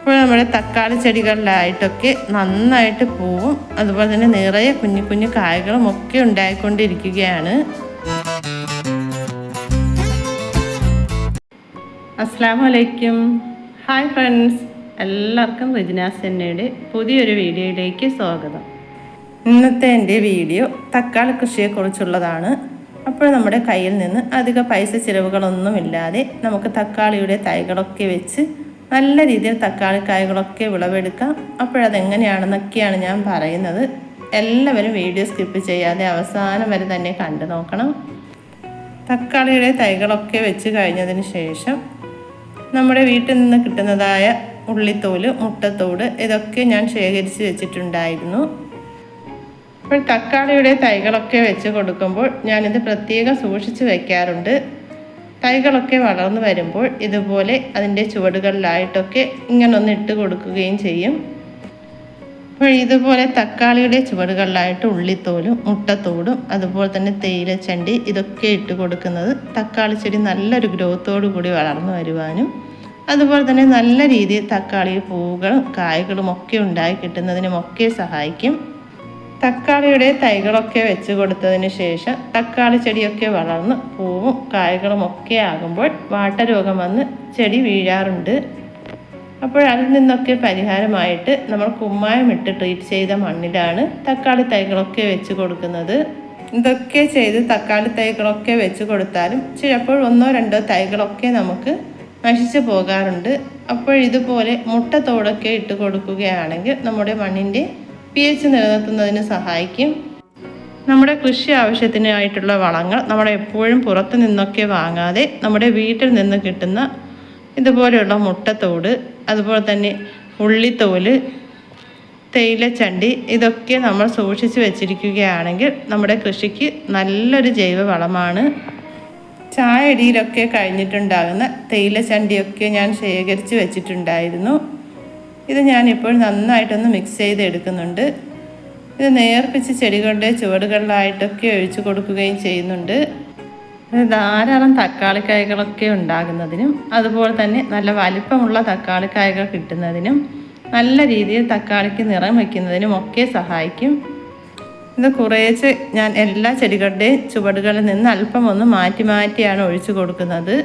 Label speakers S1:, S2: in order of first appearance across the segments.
S1: ഇപ്പോൾ നമ്മുടെ തക്കാളി ചെടികളിലായിട്ടൊക്കെ നന്നായിട്ട് പൂവും. അതുപോലെ തന്നെ നിറയെ കുഞ്ഞു കുഞ്ഞു കായകളും ഒക്കെ ഉണ്ടായിക്കൊണ്ടിരിക്കുകയാണ്. അസ്സാം വലൈക്കും ഹായ് ഫ്രണ്ട്സ് എല്ലാവർക്കും റിജിനാസ് സെന്നയുടെ പുതിയൊരു വീഡിയോയിലേക്ക് സ്വാഗതം. ഇന്നത്തെ എന്റെ വീഡിയോ തക്കാളി കൃഷിയെക്കുറിച്ചുള്ളതാണ്. അപ്പോൾ നമ്മുടെ കയ്യിൽ നിന്ന് അധിക പൈസ ചിലവുകളൊന്നുമില്ലാതെ നമുക്ക് തക്കാളിയുടെ തൈകളൊക്കെ വെച്ച് നല്ല രീതിയിൽ തക്കാളി കായ്കളൊക്കെ വിളവെടുക്കാം. അപ്പോഴതെങ്ങനെയാണെന്നൊക്കെയാണ് ഞാൻ പറയുന്നത്. എല്ലാവരും വീഡിയോ സ്കിപ്പ് ചെയ്യാതെ അവസാനം വരെ തന്നെ കണ്ടു നോക്കണം. തക്കാളിയുടെ തൈകളൊക്കെ വെച്ച് കഴിഞ്ഞതിന് ശേഷം നമ്മുടെ വീട്ടിൽ നിന്ന് കിട്ടുന്നതായ ഉള്ളിത്തോൽ മുട്ടത്തോട് ഇതൊക്കെ ഞാൻ ശേഖരിച്ച് വെച്ചിട്ടുണ്ടായിരുന്നു. അപ്പോൾ തക്കാളിയുടെ തൈകളൊക്കെ വെച്ച് കൊടുക്കുമ്പോൾ ഞാനിത് പ്രത്യേകം സൂക്ഷിച്ച് വയ്ക്കാറുണ്ട് തൈകളൊക്കെ വളർന്നു വരുമ്പോൾ ഇതുപോലെ അതിന്റെ ചുവടുകളിലായിട്ടൊക്കെ ഇങ്ങനെ ഒന്ന് ഇട്ട് കൊടുക്കുകയും ചെയ്യും. അപ്പോൾ ഇതുപോലെ തക്കാളിയുടെ ചുവടുകളിലായിട്ട് ഉള്ളിത്തോലും മുട്ടത്തോടും അതുപോലെ തന്നെ തേയിലച്ചണ്ടി ഇതൊക്കെ ഇട്ട് കൊടുക്കുന്നത് തക്കാളി ചെടി നല്ലൊരു ഗ്രോത്തോടു കൂടി വളർന്നു വരുവാനും അതുപോലെ തന്നെ നല്ല രീതിയിൽ തക്കാളി പൂവുകളും കായ്കളും ഒക്കെ ഉണ്ടായി കിട്ടുന്നതിനുമൊക്കെ സഹായിക്കും. തക്കാളിയുടെ തൈകളൊക്കെ വെച്ച് കൊടുത്തതിന് ശേഷം തക്കാളി ചെടിയൊക്കെ വളർന്ന് പൂവും കായ്കളും ഒക്കെ ആകുമ്പോൾ വാട്ടരോഗം വന്ന് ചെടി വീഴാറുണ്ട്. അപ്പോൾ അതിൽ നിന്നൊക്കെ പരിഹാരമായിട്ട് നമ്മൾ കുമ്മായം ഇട്ട് ട്രീറ്റ് ചെയ്ത മണ്ണിലാണ് തക്കാളി തൈകളൊക്കെ വെച്ച് കൊടുക്കുന്നത്. ഇതൊക്കെ ചെയ്ത് തക്കാളി തൈകളൊക്കെ വെച്ച് കൊടുത്താലും ചിലപ്പോൾ ഒന്നോ രണ്ടോ തൈകളൊക്കെ നമുക്ക് നശിച്ചു പോകാറുണ്ട്. അപ്പോൾ ഇതുപോലെ മുട്ടത്തോടൊക്കെ ഇട്ട് കൊടുക്കുകയാണെങ്കിൽ നമ്മുടെ മണ്ണിന്റെ പി എച്ച് നിലനിർത്തുന്നതിന് സഹായിക്കും. നമ്മുടെ കൃഷി ആവശ്യത്തിനായിട്ടുള്ള വളങ്ങൾ നമ്മുടെ എപ്പോഴും പുറത്തു നിന്നൊക്കെ വാങ്ങാതെ നമ്മുടെ വീട്ടിൽ നിന്ന് കിട്ടുന്ന ഇതുപോലെയുള്ള മുട്ടത്തോട് അതുപോലെ തന്നെ ഉള്ളിത്തോൽ തേയിലച്ചണ്ടി ഇതൊക്കെ നമ്മൾ സൂക്ഷിച്ച് വെച്ചിരിക്കുകയാണെങ്കിൽ നമ്മുടെ കൃഷിക്ക് നല്ലൊരു ജൈവ വളമാണ് ചായടിയിലൊക്കെ കഴിഞ്ഞിട്ടുണ്ടാകുന്ന തേയിലച്ചണ്ടിയൊക്കെ ഞാൻ ശേഖരിച്ച് വെച്ചിട്ടുണ്ടായിരുന്നു. ഇത് ഞാനിപ്പോൾ നന്നായിട്ടൊന്ന് മിക്സ് ചെയ്ത് എടുക്കുന്നുണ്ട് ഇത് നേർപ്പിച്ച് ചെടികളുടെ ചുവടുകളിലായിട്ടൊക്കെ ഒഴിച്ചു കൊടുക്കുകയും ചെയ്യുന്നുണ്ട്. ധാരാളം തക്കാളിക്കായകളൊക്കെ ഉണ്ടാകുന്നതിനും അതുപോലെ തന്നെ നല്ല വലിപ്പമുള്ള തക്കാളിക്കായകൾ കിട്ടുന്നതിനും നല്ല രീതിയിൽ തക്കാളിക്ക് നിറം വയ്ക്കുന്നതിനും ഒക്കെ സഹായിക്കും. ഇത് കുറേച്ച് ഞാൻ എല്ലാ ചെടികളുടെയും ചുവടുകളിൽ നിന്ന് അല്പം ഒന്ന് മാറ്റി മാറ്റിയാണ് ഒഴിച്ചു കൊടുക്കുന്നത്.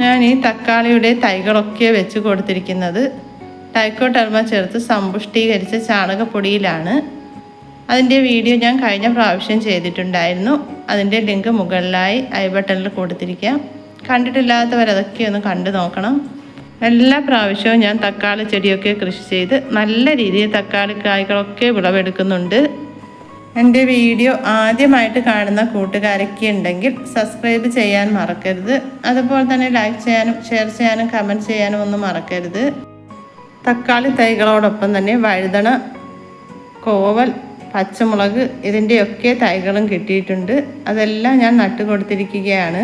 S1: ഞാൻ ഈ തക്കാളിയുടെ തൈകളൊക്കെ വെച്ച് കൊടുത്തിരിക്കുന്നത്. ടൈക്കോട്ടർമ ചേർത്ത് സമ്പുഷ്ടീകരിച്ച ചാണകപ്പൊടിയിലാണ്. അതിന്റെ വീഡിയോ ഞാൻ കഴിഞ്ഞ പ്രാവശ്യം ചെയ്തിട്ടുണ്ടായിരുന്നു. അതിന്റെ ലിങ്ക് മുകളിലായി ഐ ബട്ടണിൽ കൊടുത്തിരിക്കാം കണ്ടിട്ടില്ലാത്തവർ അതൊക്കെ ഒന്ന് കണ്ടു നോക്കണം. എല്ലാ പ്രാവശ്യവും ഞാൻ തക്കാളി ചെടിയൊക്കെ കൃഷി ചെയ്ത് നല്ല രീതിയിൽ തക്കാളി കായ്കളൊക്കെ വിളവെടുക്കുന്നുണ്ട്. എന്റെ വീഡിയോ ആദ്യമായിട്ട് കാണുന്ന കൂട്ടുകാരൊക്കെ ഉണ്ടെങ്കിൽ സബ്സ്ക്രൈബ് ചെയ്യാൻ മറക്കരുത്. അതുപോലെ തന്നെ ലൈക്ക് ചെയ്യാനും ഷെയർ ചെയ്യാനും കമന്റ് ചെയ്യാനും ഒന്നും മറക്കരുത്. തക്കാളി തൈകളോടൊപ്പം തന്നെ വഴുതണ കോവൽ പച്ചമുളക് ഇതിന്റെയൊക്കെ തൈകളും കിട്ടിയിട്ടുണ്ട്. അതെല്ലാം ഞാൻ നട്ടു കൊടുത്തിരിക്കുകയാണ്.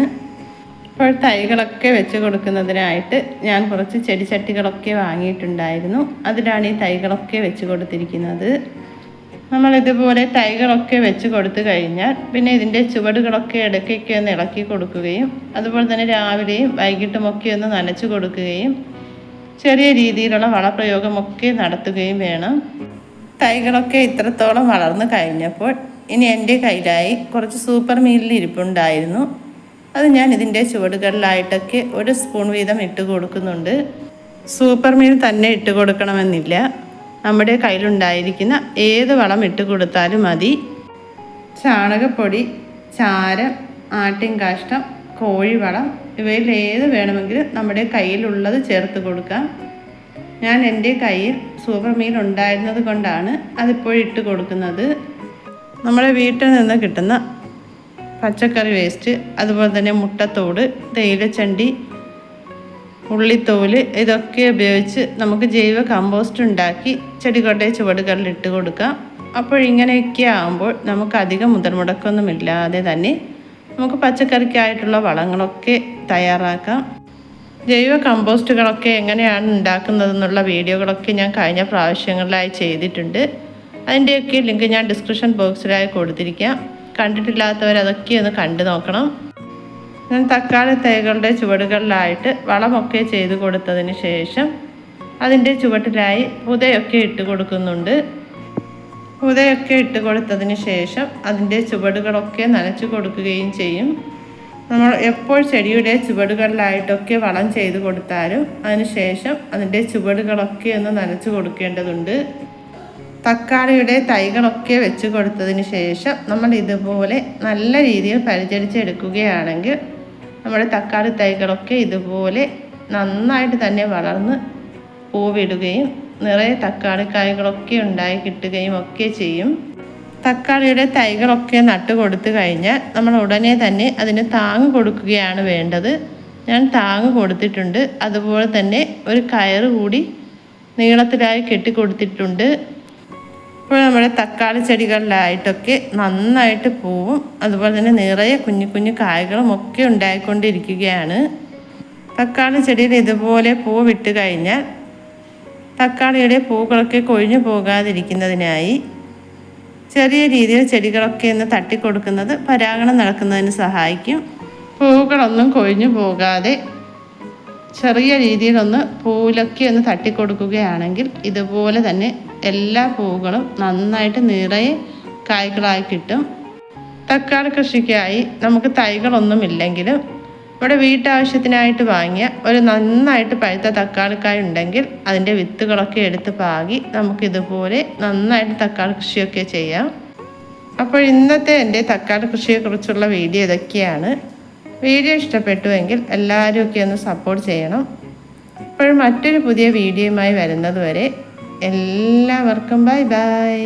S1: ഇപ്പോൾ തൈകളൊക്കെ വെച്ച് കൊടുക്കുന്നതിനായിട്ട് ഞാൻ കുറച്ച് ചെടിച്ചട്ടികളൊക്കെ വാങ്ങിയിട്ടുണ്ടായിരുന്നു. അതിലാണ് ഈ തൈകളൊക്കെ വെച്ച് കൊടുത്തിരിക്കുന്നത്. നമ്മൾ ഇതുപോലെ തൈകളൊക്കെ വെച്ച് കൊടുത്തു കഴിഞ്ഞാൽ പിന്നെ ഇതിന്റെ ചുവടുകളൊക്കെ ഇടയ്ക്കൊക്കെ ഒന്ന് ഇളക്കി കൊടുക്കുകയും അതുപോലെ തന്നെ രാവിലെയും വൈകിട്ടുമൊക്കെ ഒന്ന് നനച്ചു കൊടുക്കുകയും ചെറിയ രീതിയിലുള്ള വളപ്രയോഗമൊക്കെ നടത്തുകയും വേണം. തൈകളൊക്കെ ഇത്രത്തോളം വളർന്നു കഴിഞ്ഞപ്പോൾ ഇനി എന്റെ കയ്യിലായി കുറച്ച് സൂപ്പർ മീലിൽ ഇരിപ്പുണ്ടായിരുന്നു. അത് ഞാൻ ഇതിന്റെ ചുവടുകളിലായിട്ടൊക്കെ ഒരു സ്പൂൺ വീതം ഇട്ട് കൊടുക്കുന്നുണ്ട്. സൂപ്പർ മീൽ തന്നെ ഇട്ട് കൊടുക്കണമെന്നില്ല. നമ്മുടെ കയ്യിലുണ്ടായിരിക്കുന്ന ഏത് വളം ഇട്ട് കൊടുത്താലും മതി. ചാണകപ്പൊടി ചാരം ആട്ടിൻകാഷ്ടം കോഴിവളം ഇവയിൽ ഏത് വേണമെങ്കിലും നമ്മുടെ കയ്യിലുള്ളത് ചേർത്ത് കൊടുക്കാം. ഞാൻ എന്റെ കയ്യിൽ സൂപ്പർ ഉണ്ടായിരുന്നത് കൊണ്ടാണ് അതിപ്പോഴിട്ട് കൊടുക്കുന്നത്. നമ്മുടെ വീട്ടിൽ നിന്ന് കിട്ടുന്ന പച്ചക്കറി വേസ്റ്റ് അതുപോലെ തന്നെ മുട്ടത്തോട് തേയിലച്ചണ്ടി ഉള്ളിത്തോൽ ഇതൊക്കെ ഉപയോഗിച്ച് നമുക്ക് ജൈവ കമ്പോസ്റ്റ് ഉണ്ടാക്കി ചെടികളുടെ ചുവടുകളിൽ ഇട്ട് കൊടുക്കാം. അപ്പോൾ ഇങ്ങനെയൊക്കെ ആകുമ്പോൾ നമുക്ക് അധികം മുതൽമുടക്കൊന്നുമില്ലാതെ തന്നെ നമുക്ക് പച്ചക്കറിക്കായിട്ടുള്ള വളങ്ങളൊക്കെ തയ്യാറാക്കാം. ജൈവ കമ്പോസ്റ്റുകളൊക്കെ എങ്ങനെയാണ് ഉണ്ടാക്കുന്നതെന്നുള്ള വീഡിയോകളൊക്കെ ഞാൻ കഴിഞ്ഞ പ്രാവശ്യങ്ങളിലായി ചെയ്തിട്ടുണ്ട്. അതിന്റെയൊക്കെ ലിങ്ക് ഞാൻ ഡിസ്ക്രിപ്ഷൻ ബോക്സിലായി കൊടുത്തിരിക്കാം. കണ്ടിട്ടില്ലാത്തവർ അതൊക്കെ ഒന്ന് കണ്ടു നോക്കണം. ഞാൻ തക്കാളി തൈകളുടെ ചുവടുകളിലായിട്ട് വളമൊക്കെ ചെയ്തു കൊടുത്തതിന് ശേഷം അതിന്റെ ചുവട്ടിലായി പുതയൊക്കെ ഇട്ട് കൊടുക്കുന്നുണ്ട്. പുതയൊക്കെ ഇട്ട് കൊടുത്തതിന് ശേഷം അതിന്റെ ചുവടുകളൊക്കെ നനച്ചു കൊടുക്കുകയും ചെയ്യും. നമ്മൾ എപ്പോൾ ചെടിയുടെ ചുവടുകളിലായിട്ടൊക്കെ വളം ചെയ്ത് കൊടുത്താലും അതിനുശേഷം അതിന്റെ ചുവടുകളൊക്കെ ഒന്ന് നനച്ചു കൊടുക്കേണ്ടതുണ്ട്. തക്കാളിയുടെ തൈകളൊക്കെ വെച്ച് കൊടുത്തതിന് ശേഷം നമ്മൾ ഇതുപോലെ നല്ല രീതിയിൽ പരിചരിച്ചെടുക്കുകയാണെങ്കിൽ നമ്മുടെ തക്കാളി തൈകളൊക്കെ ഇതുപോലെ നന്നായിട്ട് തന്നെ വളർന്ന് പൂവിടുകയും നിറയെ തക്കാളി കായ്കളൊക്കെ ഉണ്ടായി കിട്ടുകയും ഒക്കെ ചെയ്യും. തക്കാളിയുടെ തൈകളൊക്കെ നട്ടു കൊടുത്തു കഴിഞ്ഞാൽ നമ്മൾ ഉടനെ തന്നെ അതിന് താങ്ങ് കൊടുക്കുകയാണ് വേണ്ടത്. ഞാൻ താങ്ങ് കൊടുത്തിട്ടുണ്ട്. അതുപോലെ തന്നെ ഒരു കയറ് കൂടി നീളത്തിലായി കെട്ടിക്കൊടുത്തിട്ടുണ്ട് ഇപ്പോൾ നമ്മുടെ തക്കാളി ചെടികളിലായിട്ടൊക്കെ നന്നായിട്ട് പൂവും. അതുപോലെ തന്നെ നിറയെ കുഞ്ഞു കുഞ്ഞു കായകളും ഒക്കെ ഉണ്ടായിക്കൊണ്ടിരിക്കുകയാണ്. തക്കാളി ചെടിയിൽ ഇതുപോലെ പൂ വിട്ട് കഴിഞ്ഞാൽ തക്കാളിയുടെ പൂക്കളൊക്കെ കൊഴിഞ്ഞു പോകാതിരിക്കുന്നതിനായി ചെറിയ രീതിയിൽ ചെടികളൊക്കെ ഒന്ന് തട്ടിക്കൊടുക്കുന്നത് പരാഗണം നടക്കുന്നതിന് സഹായിക്കും. പൂക്കളൊന്നും കൊഴിഞ്ഞു പോകാതെ ചെറിയ രീതിയിലൊന്ന് പൂവിലൊക്കെ ഒന്ന് തട്ടിക്കൊടുക്കുകയാണെങ്കിൽ ഇതുപോലെ തന്നെ എല്ലാ പൂക്കളും നന്നായിട്ട് നിറയെ കായ്കളായി കിട്ടും. തക്കാളി കൃഷിക്കായി നമുക്ക് തൈകളൊന്നുമില്ലെങ്കിലും ഇവിടെ വീട്ടാവശ്യത്തിനായിട്ട് വാങ്ങിയ ഒരു നന്നായിട്ട് പഴുത്ത തക്കാളിക്കായ ഉണ്ടെങ്കിൽ അതിന്റെ വിത്തുകളൊക്കെ എടുത്ത് പാകി നമുക്കിതുപോലെ നന്നായിട്ട് തക്കാളി കൃഷിയൊക്കെ ചെയ്യാം. അപ്പോൾ ഇന്നത്തെ എന്റെ തക്കാളി കൃഷിയെക്കുറിച്ചുള്ള വീഡിയോ ഇതൊക്കെയാണ്. വീഡിയോ ഇഷ്ടപ്പെട്ടുവെങ്കിൽ എല്ലാവരും ഒക്കെ ഒന്ന് സപ്പോർട്ട് ചെയ്യണം. ഇപ്പോഴും മറ്റൊരു പുതിയ വീഡിയോയുമായി വരുന്നതുവരെ എല്ലാവർക്കും ബൈ ബൈ